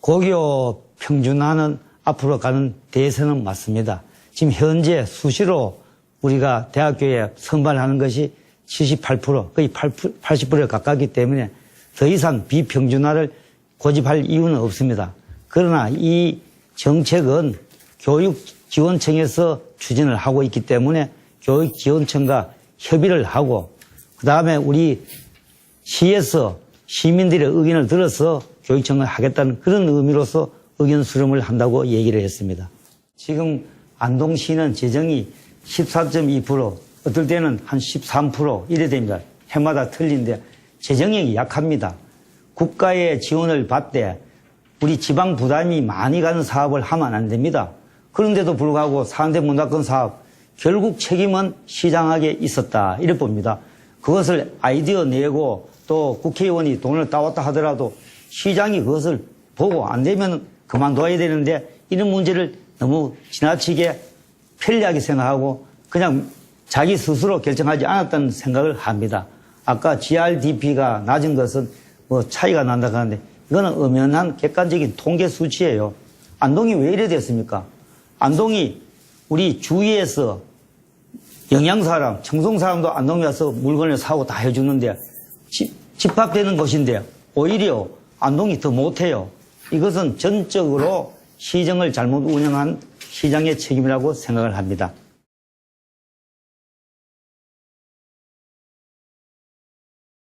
고교 평준화는 앞으로 가는 대세는 맞습니다. 지금 현재 수시로 우리가 대학교에 선발하는 것이 78% 거의 80%에 가깝기 때문에 더 이상 비평준화를 고집할 이유는 없습니다. 그러나 이 정책은 교육지원청에서 추진을 하고 있기 때문에 교육지원청과 협의를 하고 그 다음에 우리 시에서 시민들의 의견을 들어서 교육청을 하겠다는 그런 의미로서 의견 수렴을 한다고 얘기를 했습니다. 지금 안동시는 재정이 14.2% 어떨 때는 한 13% 이래 됩니다. 해마다 틀린데 재정력이 약합니다. 국가의 지원을 받되 우리 지방 부담이 많이 가는 사업을 하면 안 됩니다. 그런데도 불구하고 사는데 문화권 사업 결국 책임은 시장에게 있었다 이래 봅니다. 그것을 아이디어 내고 또 국회의원이 돈을 따왔다 하더라도 시장이 그것을 보고 안 되면 그만둬야 되는데 이런 문제를 너무 지나치게 편리하게 생각하고 그냥 자기 스스로 결정하지 않았다는 생각을 합니다. 아까 GRDP가 낮은 것은 뭐 차이가 난다 하는데 이거는 엄연한 객관적인 통계 수치예요. 안동이 왜 이래 됐습니까? 안동이 우리 주위에서 영양 사람, 청송 사람도 안동에 와서 물건을 사고 다 해주는데 집, 집합되는 곳인데 오히려 안동이 더 못해요. 이것은 전적으로 시정을 잘못 운영한 시장의 책임이라고 생각을 합니다.